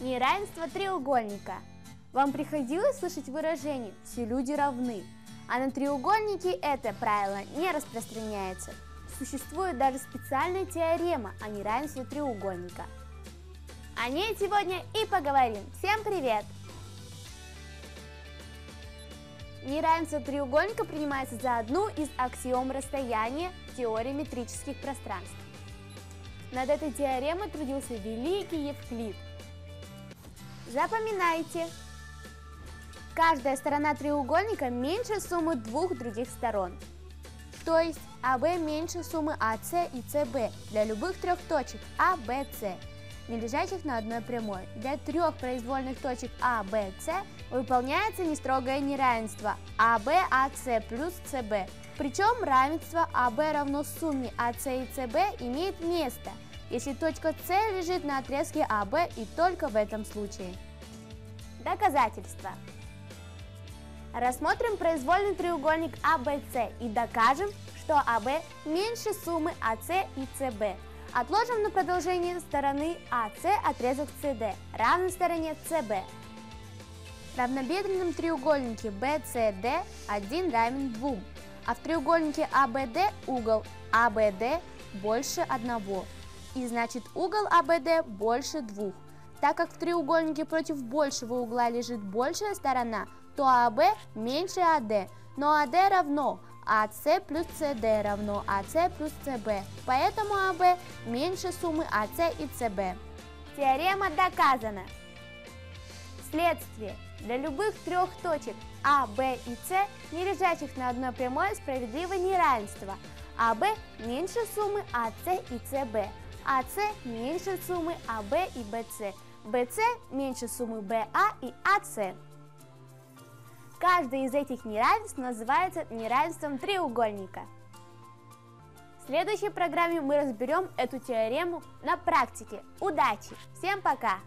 Неравенство треугольника. Вам приходилось слышать выражение «все люди равны», а на треугольники это правило не распространяется. Существует даже специальная теорема о неравенстве треугольника. О ней сегодня и поговорим. Всем привет! Неравенство треугольника принимается за одну из аксиом расстояния теории метрических пространств. Над этой теоремой трудился великий Евклид – Запоминайте! Каждая сторона треугольника меньше суммы двух других сторон. То есть АБ меньше суммы АС и СБ для любых трех точек А, Б, С, не лежащих на одной прямой. Для трех произвольных точек А, Б, С выполняется нестрогое неравенство АБ, АС плюс СБ. Причем равенство АБ равно сумме АС и СБ имеет место – если точка С лежит на отрезке АБ и только в этом случае. Доказательства. Рассмотрим произвольный треугольник ABC и докажем, что АБ меньше суммы АС и СБ. Отложим на продолжение стороны АС отрезок CD, равный стороне СБ. В равнобедренном треугольнике BCD 1 равен 2, а в треугольнике ABD угол ABD больше 1 и значит угол АБД больше двух. Так как в треугольнике против большего угла лежит большая сторона, то АБ меньше АД, но АД равно АС плюс СД равно АС плюс СБ, поэтому АБ меньше суммы АС и СБ. Теорема доказана. Следствие. Для любых трех точек А, Б и С, не лежащих на одной прямой, справедливо неравенство. АБ меньше суммы АС и СБ. АС меньше суммы АБ и БС. БС меньше суммы БА и АС. Каждое из этих неравенств называется неравенством треугольника. В следующей программе мы разберем эту теорему на практике. Удачи! Всем пока!